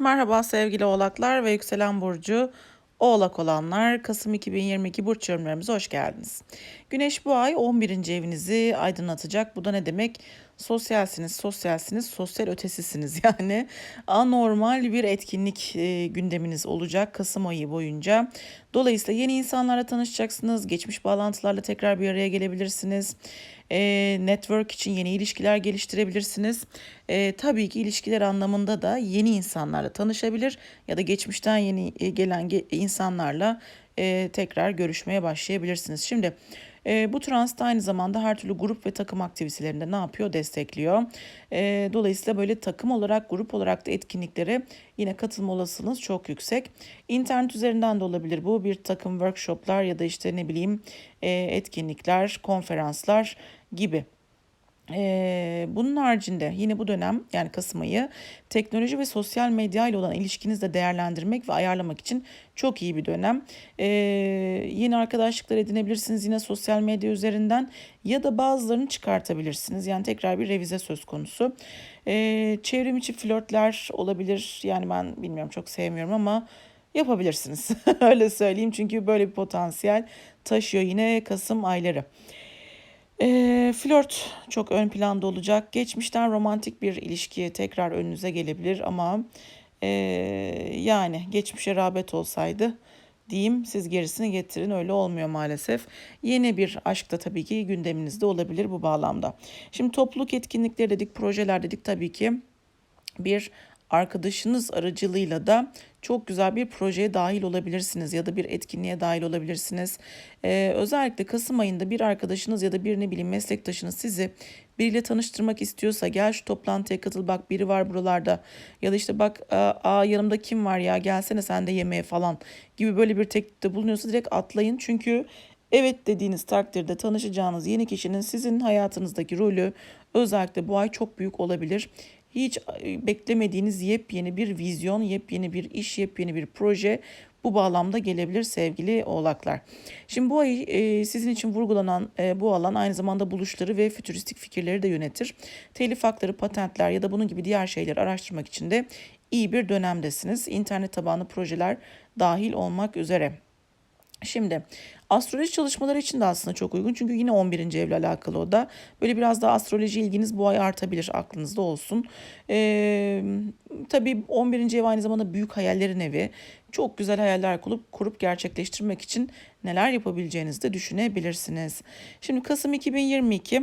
Merhaba sevgili oğlaklar ve yükselen burcu oğlak olanlar Kasım 2022 burç yorumlarımıza hoş geldiniz. Güneş bu ay 11. evinizi aydınlatacak. Bu da ne demek? Sosyalsiniz, sosyalsiniz, sosyal ötesisiniz. Yani anormal bir etkinlik e, gündeminiz olacak Kasım ayı boyunca. Dolayısıyla yeni insanlarla tanışacaksınız. Geçmiş bağlantılarla tekrar bir araya gelebilirsiniz. E, network için yeni ilişkiler geliştirebilirsiniz. E, tabii ki ilişkiler anlamında da yeni insanlarla tanışabilir ya da geçmişten yeni e, gelen ge- insanlarla e, tekrar görüşmeye başlayabilirsiniz. Şimdi e, bu transit aynı zamanda her türlü grup ve takım aktivitelerinde ne yapıyor? Destekliyor. E, dolayısıyla böyle takım olarak, grup olarak da etkinliklere yine katılma olasılığınız çok yüksek. İnternet üzerinden de olabilir bu. Bir takım workshoplar ya da işte ne bileyim e, etkinlikler, konferanslar gibi. Ee, bunun haricinde yine bu dönem yani Kasım ayı teknoloji ve sosyal medya ile olan ilişkinizi de değerlendirmek ve ayarlamak için çok iyi bir dönem. Ee, yeni arkadaşlıklar edinebilirsiniz yine sosyal medya üzerinden ya da bazılarını çıkartabilirsiniz. Yani tekrar bir revize söz konusu. Ee, çevrim içi flörtler olabilir. Yani ben bilmiyorum çok sevmiyorum ama yapabilirsiniz. Öyle söyleyeyim çünkü böyle bir potansiyel taşıyor yine Kasım ayları. Eee, flört çok ön planda olacak. Geçmişten romantik bir ilişki tekrar önünüze gelebilir ama eee, yani geçmişe rağbet olsaydı diyeyim siz gerisini getirin öyle olmuyor maalesef. Yeni bir aşk da tabii ki gündeminizde olabilir bu bağlamda. Şimdi topluluk etkinlikleri dedik, projeler dedik tabii ki bir arkadaşınız aracılığıyla da çok güzel bir projeye dahil olabilirsiniz ya da bir etkinliğe dahil olabilirsiniz. Ee, özellikle Kasım ayında bir arkadaşınız ya da bir ne bileyim meslektaşınız sizi biriyle tanıştırmak istiyorsa gel şu toplantıya katıl bak biri var buralarda ya da işte bak aa, aa, yanımda kim var ya gelsene sen de yemeğe falan gibi böyle bir teklifte bulunuyorsa direkt atlayın çünkü Evet dediğiniz takdirde tanışacağınız yeni kişinin sizin hayatınızdaki rolü özellikle bu ay çok büyük olabilir. Hiç e, beklemediğiniz yepyeni bir vizyon, yepyeni bir iş, yepyeni bir proje bu bağlamda gelebilir sevgili oğlaklar. Şimdi bu ay e, sizin için vurgulanan e, bu alan aynı zamanda buluşları ve fütüristik fikirleri de yönetir. Telif hakları, patentler ya da bunun gibi diğer şeyleri araştırmak için de iyi bir dönemdesiniz. İnternet tabanlı projeler dahil olmak üzere. Şimdi astroloji çalışmaları için de aslında çok uygun. Çünkü yine 11. evle alakalı o da. Böyle biraz daha astroloji ilginiz bu ay artabilir aklınızda olsun. Ee, tabii 11. ev aynı zamanda büyük hayallerin evi. Çok güzel hayaller kurup, kurup gerçekleştirmek için neler yapabileceğinizi de düşünebilirsiniz. Şimdi Kasım 2022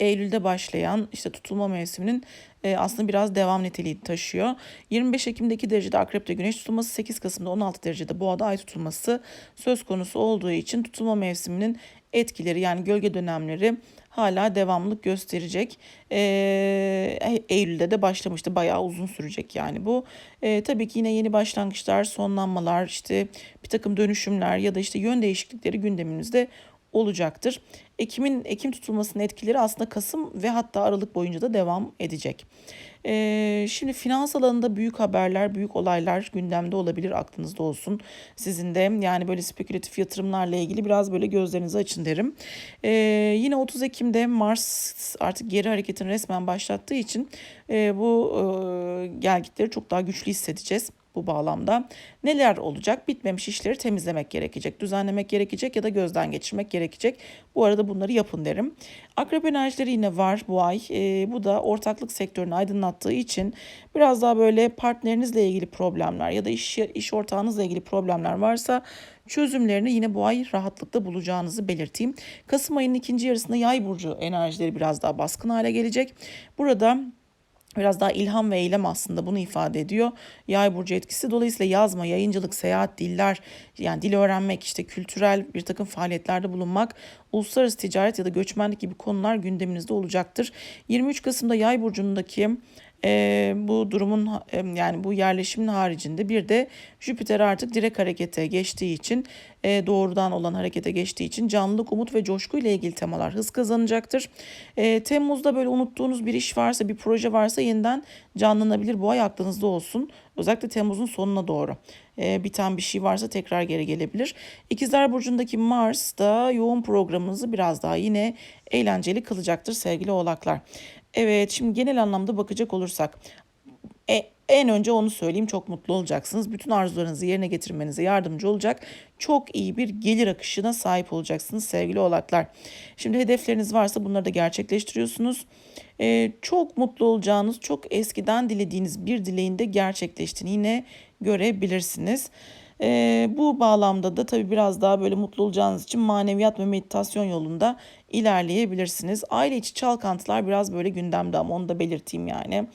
Eylül'de başlayan işte tutulma mevsiminin e, aslında biraz devam niteliği taşıyor. 25 Ekim'deki derecede Akrep'te güneş tutulması, 8 Kasım'da 16 derecede boğada ay tutulması söz konusu olduğu için tutulma mevsiminin etkileri yani gölge dönemleri hala devamlılık gösterecek. Ee, Eylül'de de başlamıştı. Bayağı uzun sürecek yani bu. Ee, tabii ki yine yeni başlangıçlar, sonlanmalar, işte bir takım dönüşümler ya da işte yön değişiklikleri gündemimizde olacaktır. Ekim'in Ekim tutulmasının etkileri aslında Kasım ve hatta Aralık boyunca da devam edecek. Ee, şimdi finans alanında büyük haberler, büyük olaylar gündemde olabilir aklınızda olsun. Sizin de yani böyle spekülatif yatırımlarla ilgili biraz böyle gözlerinizi açın derim. Ee, yine 30 Ekim'de Mars artık geri hareketini resmen başlattığı için e, bu e, gelgitleri çok daha güçlü hissedeceğiz bu bağlamda. Neler olacak? Bitmemiş işleri temizlemek gerekecek, düzenlemek gerekecek ya da gözden geçirmek gerekecek. Bu arada bunları yapın derim. Akrep enerjileri yine var bu ay. E, bu da ortaklık sektörünü aydınlattığı için biraz daha böyle partnerinizle ilgili problemler ya da iş, iş ortağınızla ilgili problemler varsa çözümlerini yine bu ay rahatlıkla bulacağınızı belirteyim. Kasım ayının ikinci yarısında yay burcu enerjileri biraz daha baskın hale gelecek. Burada Biraz daha ilham ve eylem aslında bunu ifade ediyor. Yay burcu etkisi dolayısıyla yazma, yayıncılık, seyahat, diller yani dil öğrenmek, işte kültürel bir takım faaliyetlerde bulunmak, uluslararası ticaret ya da göçmenlik gibi konular gündeminizde olacaktır. 23 Kasım'da Yay burcundaki e, bu durumun e, yani bu yerleşimin haricinde bir de Jüpiter artık direkt harekete geçtiği için e, doğrudan olan harekete geçtiği için canlılık, umut ve coşku ile ilgili temalar hız kazanacaktır. E, Temmuz'da böyle unuttuğunuz bir iş varsa, bir proje varsa yeniden canlanabilir. Bu ay aklınızda olsun. Özellikle Temmuz'un sonuna doğru e, biten bir şey varsa tekrar geri gelebilir. İkizler Burcu'ndaki Mars da yoğun programınızı biraz daha yine eğlenceli kılacaktır sevgili oğlaklar. Evet şimdi genel anlamda bakacak olursak e, En önce onu söyleyeyim çok mutlu olacaksınız. Bütün arzularınızı yerine getirmenize yardımcı olacak. Çok iyi bir gelir akışına sahip olacaksınız sevgili oğlaklar. Şimdi hedefleriniz varsa bunları da gerçekleştiriyorsunuz. Ee, çok mutlu olacağınız, çok eskiden dilediğiniz bir dileğin de gerçekleştiğini yine görebilirsiniz. Ee, bu bağlamda da tabii biraz daha böyle mutlu olacağınız için maneviyat ve meditasyon yolunda ilerleyebilirsiniz. Aile içi çalkantılar biraz böyle gündemde ama onu da belirteyim yani.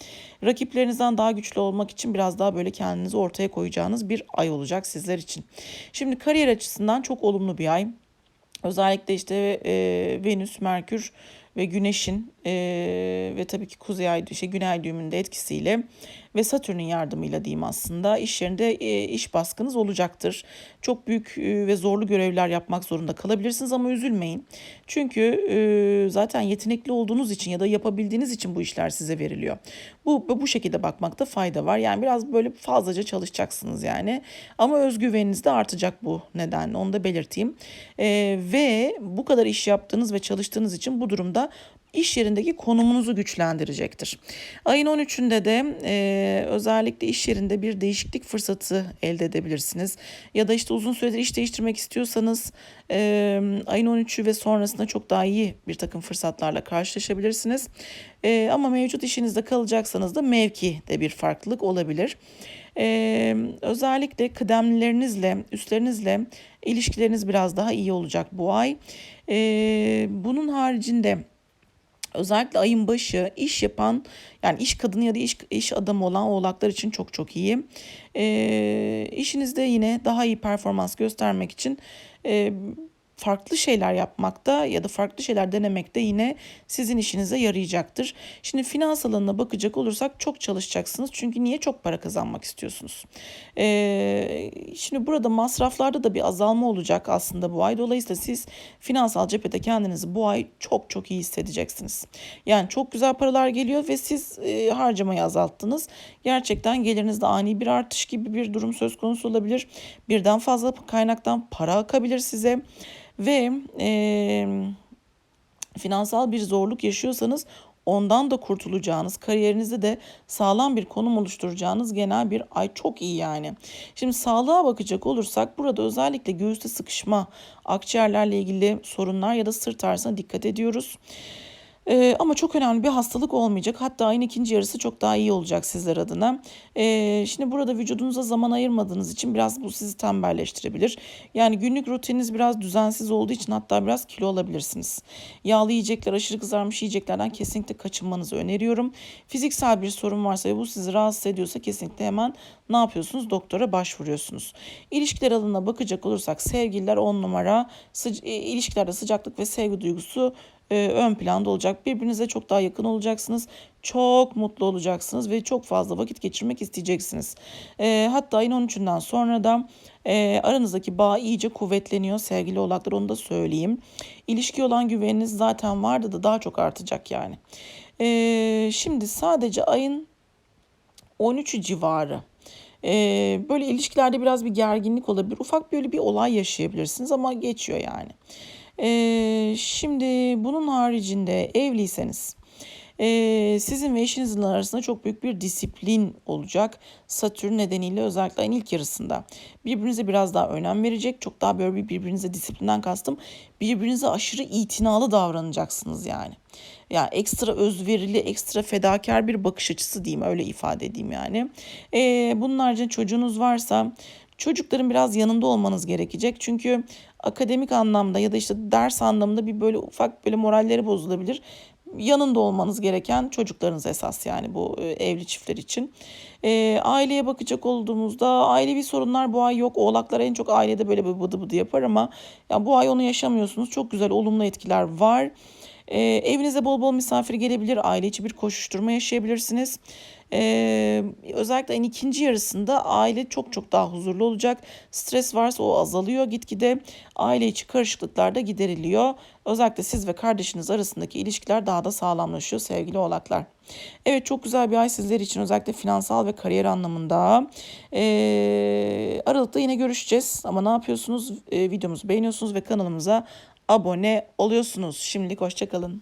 Rakiplerinizden daha güçlü olmak için biraz daha böyle kendinizi ortaya koyacağınız bir ay olacak sizler için. Şimdi kariyer açısından çok olumlu bir ay. Özellikle işte e, Venüs, Merkür ve Güneş'in e, ve tabii ki Kuzey Ay, şey, Güney düğümünün etkisiyle ve Satürn'ün yardımıyla diyeyim aslında iş yerinde e, iş baskınız olacaktır. Çok büyük e, ve zorlu görevler yapmak zorunda kalabilirsiniz ama üzülmeyin. Çünkü e, zaten yetenekli olduğunuz için ya da yapabildiğiniz için bu işler size veriliyor. Bu bu şekilde bakmakta fayda var. Yani biraz böyle fazlaca çalışacaksınız yani. Ama özgüveniniz de artacak bu nedenle onu da belirteyim. E, ve bu kadar iş yaptığınız ve çalıştığınız için bu durumda iş yerindeki konumunuzu güçlendirecektir. Ayın 13'ünde de e, özellikle iş yerinde bir değişiklik fırsatı elde edebilirsiniz. Ya da işte uzun süredir iş değiştirmek istiyorsanız e, ayın 13'ü ve sonrasında çok daha iyi bir takım fırsatlarla karşılaşabilirsiniz. E, ama mevcut işinizde kalacaksanız da mevki de bir farklılık olabilir. Ee, özellikle kıdemlilerinizle, üstlerinizle ilişkileriniz biraz daha iyi olacak bu ay. Ee, bunun haricinde Özellikle ayın başı iş yapan yani iş kadını ya da iş, iş adamı olan oğlaklar için çok çok iyi. E, işinizde yine daha iyi performans göstermek için e, farklı şeyler yapmakta ya da farklı şeyler denemekte yine sizin işinize yarayacaktır. Şimdi finans alanına bakacak olursak çok çalışacaksınız. Çünkü niye çok para kazanmak istiyorsunuz? Ee, şimdi burada masraflarda da bir azalma olacak aslında bu ay. Dolayısıyla siz finansal cephede kendinizi bu ay çok çok iyi hissedeceksiniz. Yani çok güzel paralar geliyor ve siz e, harcamayı azalttınız. Gerçekten gelirinizde ani bir artış gibi bir durum söz konusu olabilir. Birden fazla kaynaktan para akabilir size ve e, finansal bir zorluk yaşıyorsanız ondan da kurtulacağınız, kariyerinizde de sağlam bir konum oluşturacağınız genel bir ay çok iyi yani. Şimdi sağlığa bakacak olursak burada özellikle göğüste sıkışma, akciğerlerle ilgili sorunlar ya da sırt ağrısına dikkat ediyoruz. Ee, ama çok önemli bir hastalık olmayacak. Hatta ayın ikinci yarısı çok daha iyi olacak sizler adına. Ee, şimdi burada vücudunuza zaman ayırmadığınız için biraz bu sizi tembelleştirebilir. Yani günlük rutininiz biraz düzensiz olduğu için hatta biraz kilo alabilirsiniz. Yağlı yiyecekler, aşırı kızarmış yiyeceklerden kesinlikle kaçınmanızı öneriyorum. Fiziksel bir sorun varsa ve bu sizi rahatsız ediyorsa kesinlikle hemen ne yapıyorsunuz? Doktora başvuruyorsunuz. İlişkiler alanına bakacak olursak sevgililer on numara, sıca- e, ilişkilerde sıcaklık ve sevgi duygusu e, ön planda olacak. Birbirinize çok daha yakın olacaksınız. Çok mutlu olacaksınız ve çok fazla vakit geçirmek isteyeceksiniz. E, hatta ayın 13'ünden sonra da e, aranızdaki bağ iyice kuvvetleniyor sevgili oğlaklar onu da söyleyeyim. İlişki olan güveniniz zaten vardı da daha çok artacak yani. E, şimdi sadece ayın 13'ü civarı. Ee, böyle ilişkilerde biraz bir gerginlik olabilir. Ufak böyle bir olay yaşayabilirsiniz ama geçiyor yani. Ee, şimdi bunun haricinde evliyseniz e, sizin ve eşinizin arasında çok büyük bir disiplin olacak. Satürn nedeniyle özellikle ayın ilk yarısında. Birbirinize biraz daha önem verecek. Çok daha böyle bir birbirinize disiplinden kastım. Birbirinize aşırı itinalı davranacaksınız yani. Yani ekstra özverili, ekstra fedakar bir bakış açısı diyeyim öyle ifade edeyim yani. Ee, bunun haricinde çocuğunuz varsa çocukların biraz yanında olmanız gerekecek. Çünkü akademik anlamda ya da işte ders anlamında bir böyle ufak böyle moralleri bozulabilir. Yanında olmanız gereken çocuklarınız esas yani bu e, evli çiftler için. E, aileye bakacak olduğumuzda ailevi sorunlar bu ay yok. Oğlaklar en çok ailede böyle bir bıdı bıdı yapar ama ya bu ay onu yaşamıyorsunuz. Çok güzel olumlu etkiler var. E, evinize bol bol misafir gelebilir. Aile içi bir koşuşturma yaşayabilirsiniz. Ee, özellikle en ikinci yarısında aile çok çok daha huzurlu olacak. Stres varsa o azalıyor gitgide. Aile içi karışıklıklar da gideriliyor. Özellikle siz ve kardeşiniz arasındaki ilişkiler daha da sağlamlaşıyor sevgili oğlaklar. Evet çok güzel bir ay sizler için özellikle finansal ve kariyer anlamında. Ee, Aralık'ta yine görüşeceğiz ama ne yapıyorsunuz? Ee, videomuzu beğeniyorsunuz ve kanalımıza abone oluyorsunuz. Şimdilik hoşçakalın.